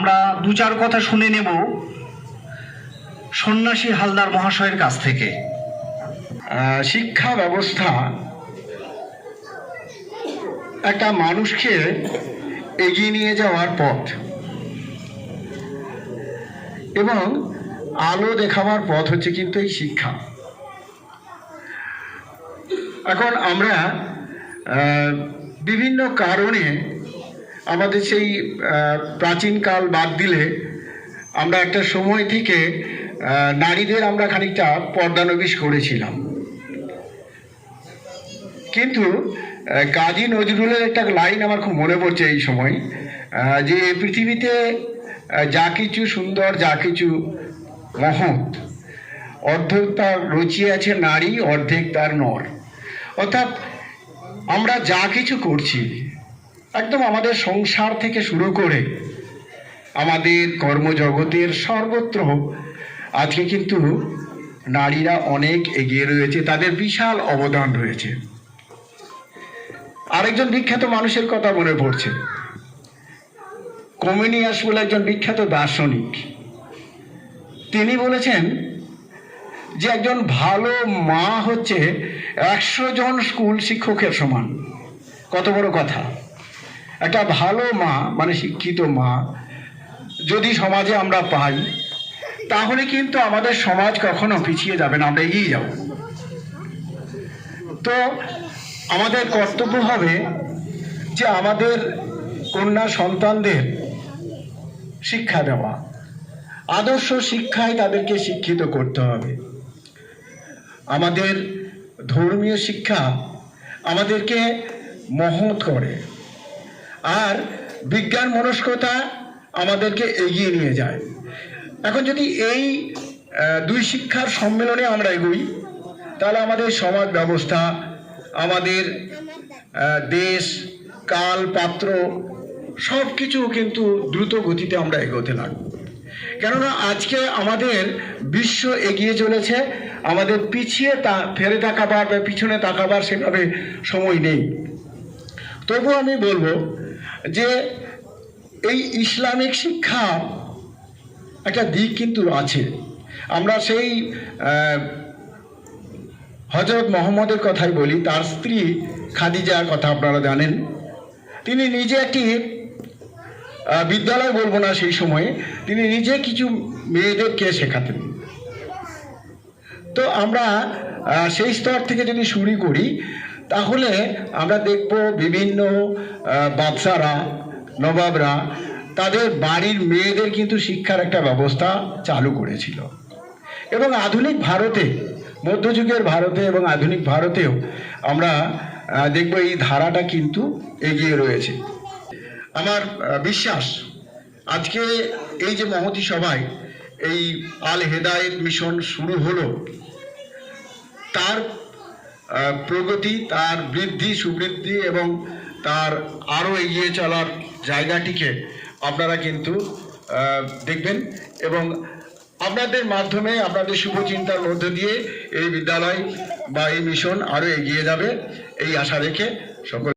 আমরা দু চার কথা শুনে নেব। সন্ন্যাসী হালদার মহাশয়ের কাছ থেকে। শিক্ষা ব্যবস্থা। একটা মানুষকে এগিয়ে নিয়ে যাওয়ার পথ। এবং আলো দেখাবার পথ হচ্ছে কিন্তু এই শিক্ষা। এখন আমরা বিভিন্ন কারণে আমাদের সেই প্রাচীনকাল বাদ দিলে আমরা একটা সময় থেকে নারীদের আমরা খানিকটা পর্দানবিশ করেছিলাম। কিন্তু কাজী নজরুলের একটা লাইন আমার খুব মনে পড়ছে এই সময় যে পৃথিবীতে যা কিছু সুন্দর, যা কিছু মহৎ, অর্ধেক তার রচিয়াছে নারী, অর্ধেক তার নর। অর্থাৎ আমরা যা কিছু করছি একদম আমাদের সংসার থেকে শুরু করে আমাদের কর্মজগতের সর্বত্র আজকে কিন্তু নারীরা অনেক এগিয়ে রয়েছে, তাদের বিশাল অবদান রয়েছে। আরেকজন বিখ্যাত মানুষের কথা মনে পড়ছে। কমিনিয়াস বলে একজন বিখ্যাত দার্শনিক। তিনি বলেছেন যে একজন ভালো মা হচ্ছে একশো জন স্কুল শিক্ষকের সমান। কত বড় কথা। একটা ভালো মা মানে শিক্ষিত মা, যদি সমাজে আমরা পাই, তাহলে কিন্তু আমাদের সমাজ কখনো পিছিয়ে যাবে না, আমরা এগিয়ে যাব। তো আমাদের কর্তব্য হবে যে আমাদের কন্যা সন্তানদের শিক্ষা দেওয়া। আদর্শ শিক্ষায় তাদেরকে শিক্ষিত করতে হবে। আমাদের ধর্মীয় শিক্ষা আমাদেরকে মহৎ করে। আর বিজ্ঞান মনস্কতা আমাদেরকে এগিয়ে নিয়ে যায়। এখন যদি এই দুই শিক্ষার সম্মেলনে আমরা এগোই, তাহলে আমাদের সমাজ ব্যবস্থা, আমাদের দেশ, কাল, পাত্র সব কিছু কিন্তু দ্রুত গতিতে আমরা এগোতে লাগবো। কেননা আজকে আমাদের বিশ্ব এগিয়ে চলেছে, আমাদের পিছিয়ে তা, ফেরে তাকাবার বা পিছনে তাকাবার সেভাবে সময় নেই। তবু আমি বলব যে এই ইসলামিক শিক্ষা একটা দিক কিন্তু আছে। আমরা সেই হজরত মোহাম্মদের কথাই বলি, তার স্ত্রী খাদিজার কথা আপনারা জানেন। তিনি নিজে একটি বিদ্যালয় বলব না সেই সময়ে, তিনি নিজে কিছু মেয়েদেরকে শেখাতেন। তো আমরা সেই স্তর থেকে যদি শুরু করি তাহলে আমরা দেখব বিভিন্ন বাদশারা নবাবরা তাদের বাড়ির মেয়েদের কিন্তু শিক্ষার একটা ব্যবস্থা চালু করেছিল। এবং আধুনিক ভারতে, মধ্যযুগের ভারতে এবং আধুনিক ভারতেও আমরা দেখব এই ধারাটা কিন্তু এগিয়ে রয়েছে। আমার বিশ্বাস, আজকে এই যে মহতী সভায় এই আল হেদায়েত মিশন শুরু হলো, তার প্রগতি, তার বৃদ্ধি, সুবৃদ্ধি এবং তার আরও এগিয়ে চলার জায়গাটিকে আপনারা কিন্তু দেখবেন এবং আপনাদের মাধ্যমে আপনাদের শুভচিন্তার মধ্য দিয়ে এই বিদ্যালয় বা এই মিশন আরও এগিয়ে যাবে, এই আশা রেখে সকল